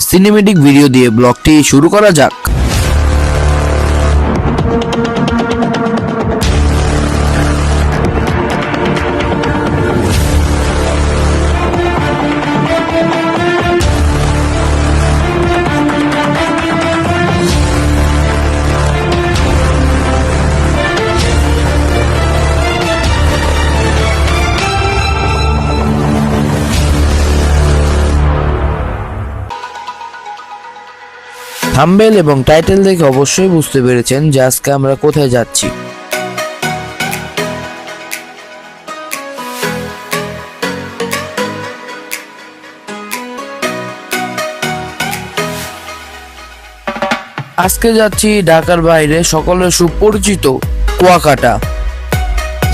Cinematic video দিয়ে ব্লগটি শুরু করা যাক। থাম্বেল এবং টাইটেল দেখে অবশ্যই বুঝতে পেরেছেন যে আজকে আমরা কোথায় যাচ্ছি। আজকে যাচ্ছি ঢাকার বাইরে, সকলের সুপরিচিত কুয়াকাটা।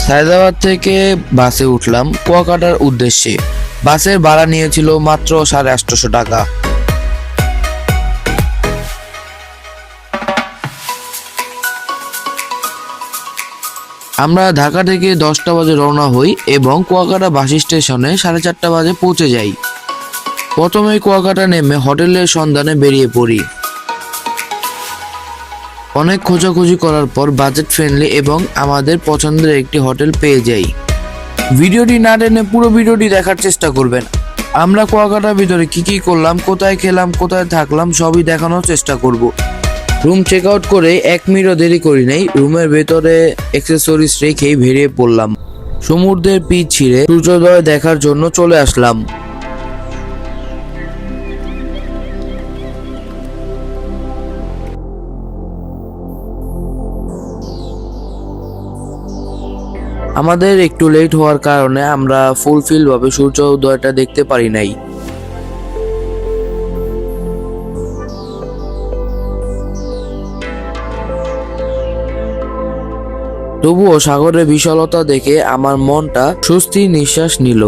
সায়দাবাদ থেকে বাসে উঠলাম। কুয়াকাটার উদ্দেশ্যে। বাসের ভাড়া নিয়েছিল মাত্র সাড়ে আটশোশো টাকা। আমরা ঢাকা থেকে দশটা বাজে রওনা হই এবং কুয়াকাটা বাস স্টেশনে সাড়ে চারটা বাজে পৌঁছে যাই। প্রথমে কুয়াকাটা নেমে হোটেলের সন্ধানে বেরিয়ে পড়ি। অনেক খোঁজাখুঁজি করার পর বাজেট ফ্রেন্ডলি এবং আমাদের পছন্দের একটি হোটেল পেয়ে যাই। ভিডিওটি না টেনে পুরো ভিডিওটি দেখার চেষ্টা করবেন। আমরা কুয়াকাটার ভিতরে কি কি করলাম, কোথায় খেলাম, কোথায় থাকলাম সবই দেখানোর চেষ্টা করব। রুম চেক আউট করে এক মিনিটও দেরি করি নাই। রুমের ভেতরে অ্যাক্সেসরিজ রেখেই বেরিয়ে পড়লাম। সমুদ্রের পিচ ছিঁড়ে সূর্যোদয় দেখার জন্য চলে আসলাম। আমাদের একটু লেট হওয়ার কারণে আমরা ফুলফিল ভাবে সূর্য উদয়টা দেখতে পারি নাই। তবুও সাগরের বিশালতা দেখে আমার মনটা স্বস্তির নিঃশ্বাস নিল।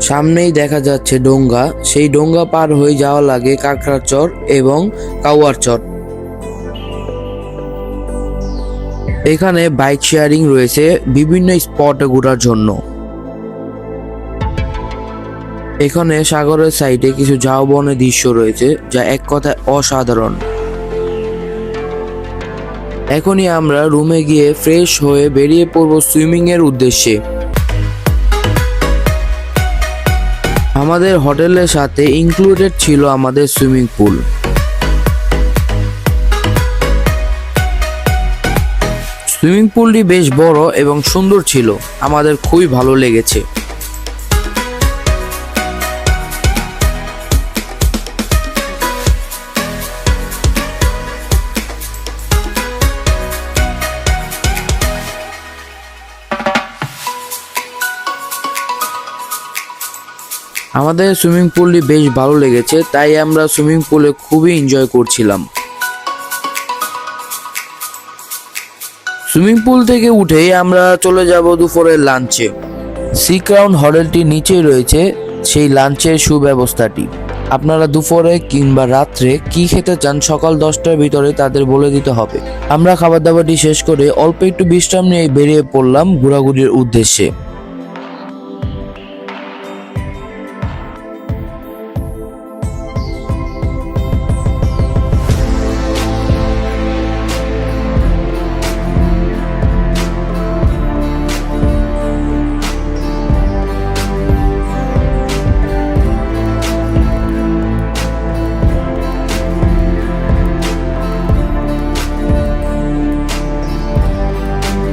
সামনেই দেখা যাচ্ছে ডোঙ্গা। সেই ডোঙ্গা পার হয়ে যাওয়া লাগে কাঁকড়ার চর এবং কাউয়ার চর এখানে বাইক শেয়ারিং রয়েছে বিভিন্ন স্পটে ঘোরার জন্য। এখানে সাগরের সাইডে কিছু ঝাউবনের দৃশ্য রয়েছে, যা এক কথায় অসাধারণ। এখনই আমরা রুমে গিয়ে ফ্রেশ হয়ে বেরিয়ে পড়ব সুইমিং এর উদ্দেশ্যে। আমাদের হোটেলের সাথে ইনক্লুডেড ছিল আমাদের সুইমিং পুল সুইমিং পুলটি বেশ বড় এবং সুন্দর ছিল। আমাদের খুবই ভালো লেগেছে। আমাদের সুইমিং পুলটি বেশ ভালো লেগেছে, তাই আমরা সুইমিং পুলে খুবই এনজয় করছিলাম। সুইমিং পুল থেকে উঠেই আমরা চলে যাব দুপুরের লাঞ্চে। সি ক্রাউন হোটেলটি নিচেই রয়েছে সেই লাঞ্চের সুব্যবস্থাটি। আপনারা দুপুরে কিংবা রাত্রে কি খেতে চান সকাল দশটার ভিতরে তাদের বলে দিতে হবে। আমরা খাবার দাবারটি শেষ করে অল্প একটু বিশ্রাম নিয়ে বেরিয়ে পড়লাম ঘোরাঘুরির উদ্দেশ্যে।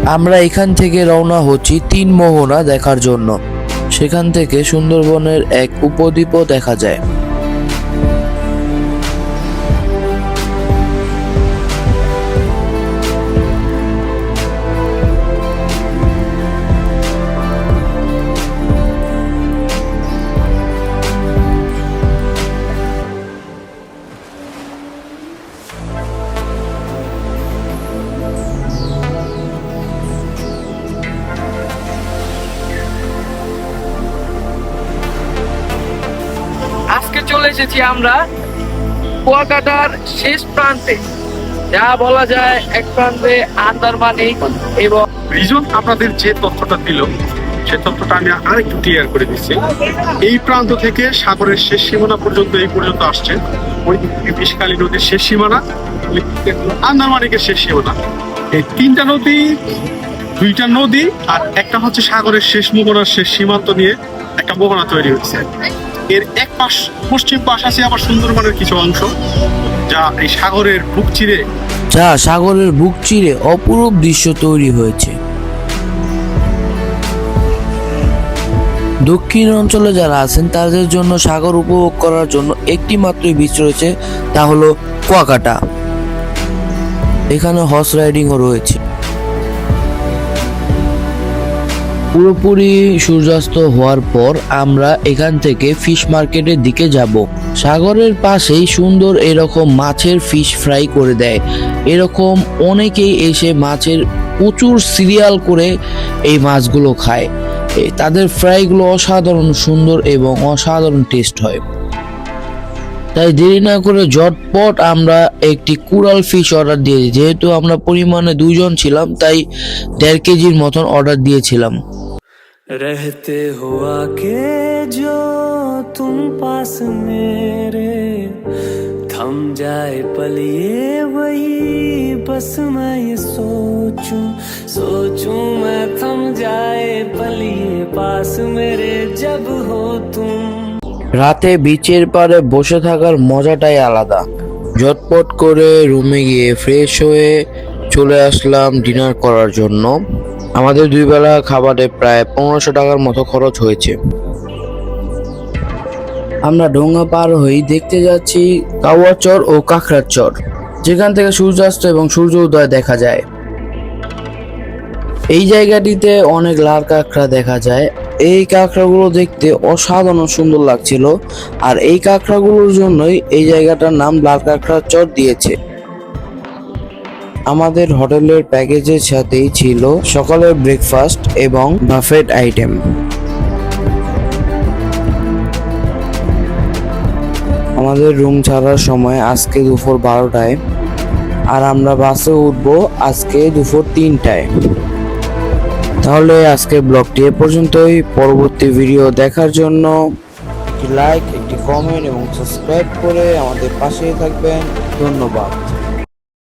আমরা এখান থেকে রওনা হচ্ছি তিন মোহনা দেখার জন্য। সেখান থেকে সুন্দরবনের এক উপদ্বীপও দেখা যায়। এসেছি আমরা কুয়াকাটার শেষ প্রান্তে। যা বলা যায় এক প্রান্তে আন্দারমানি এবং রিজন আপনাদের যে তথ্যটা দিল, সে তথ্যটা আমি আরেকটু ক্লিয়ার করে দিচ্ছি। এই প্রান্ত থেকে সাগরের শেষ সীমানা পর্যন্ত এই পর্যন্ত আসছে। ওই বিষকালী নদীর শেষ সীমানা আন্দারমানিকের শেষ সীমানা। এই তিনটা নদী, দুইটা নদী আর একটা হচ্ছে সাগরের শেষ মোহনার শেষ সীমান্ত নিয়ে একটা মোহনা তৈরি হয়েছে। এর এক পাশ পশ্চিম পাশ আছে আবার সুন্দরবনের কিছু অংশ, যা এই সাগরের বুক চিরে। যা সাগরের বুক চিরে অপরূপ দৃশ্য তৈরি হয়েছে। দক্ষিণ অঞ্চলে যারা আছেন, তাদের জন্য সাগর উপভোগ করার জন্য একটি মাত্রই বীচ রয়েছে, তা হলো কুয়াকাটা। এখানে হর্স রাইডিংও রয়েছে। পুরোপুরি সূর্যাস্ত হওয়ার পর আমরা এখান থেকে ফিশ মার্কেটের দিকে যাব। সাগরের পাশেই সুন্দর এরকম মাছের ফিশ ফ্রাই করে দেয়। এরকম অনেকেই এসে মাছের প্রচুর সিরিয়াল করে এই মাছগুলো খায়। তাদের ফ্রাইগুলো অসাধারণ সুন্দর এবং অসাধারণ টেস্ট হয়। তাই দেরি না করে ঝটপট আমরা একটি কুড়াল ফিশ অর্ডার দিয়েছি যেহেতু আমরা পরিমাণে দুজন ছিলাম, তাই দেড় কেজির মতন অর্ডার দিয়েছিলাম। रहते हुआ के जो तुम पास मेरे थम जाए पल ये वही बस मैं ये सोचूं सोचूं मैं थम जाए पल ये पास मेरे जब हो तुम রাতে বিচের পাড়ে বসে থাকার মজাটাই আলাদা ঝটপট করে রুমে গিয়ে ফ্রেশ হয়ে চলে আসলাম ডিনার করার জন্য আমাদের দুই বেলা খাবারে প্রায় পনেরোশো টাকার মতো খরচ হয়েছে। আমরা ডোঙ্গা পার হয়ে দেখতে যাচ্ছি কাওয়ার চর ও কাঁকড়ার চর, যেখান থেকে সূর্যাস্ত এবং সূর্য উদয় দেখা যায়। এই জায়গাটিতে অনেক লাল কাঁকড়া দেখা যায়। এই কাঁকড়াগুলো দেখতে অসাধারণ সুন্দর লাগছিল, আর এই কাঁকড়াগুলোর জন্যই এই জায়গাটার নাম লাল কাঁকড়ার চর দিয়েছে। আমাদের হোটেলের প্যাকেজের সাথেই ছিল সকালের ব্রেকফাস্ট এবং বাফেট আইটেম। আমাদের রুম ছাড়ার সময় আজকে দুপুর বারোটায়, আর আমরা বাসে উঠবো আজকে দুপুর তিনটায়। তাহলে আজকে ব্লগটি এ পর্যন্তই। পরবর্তী ভিডিও দেখার জন্য একটি লাইক, একটি কমেন্ট এবং সাবস্ক্রাইব করে আমাদের পাশেই থাকবেন। ধন্যবাদ।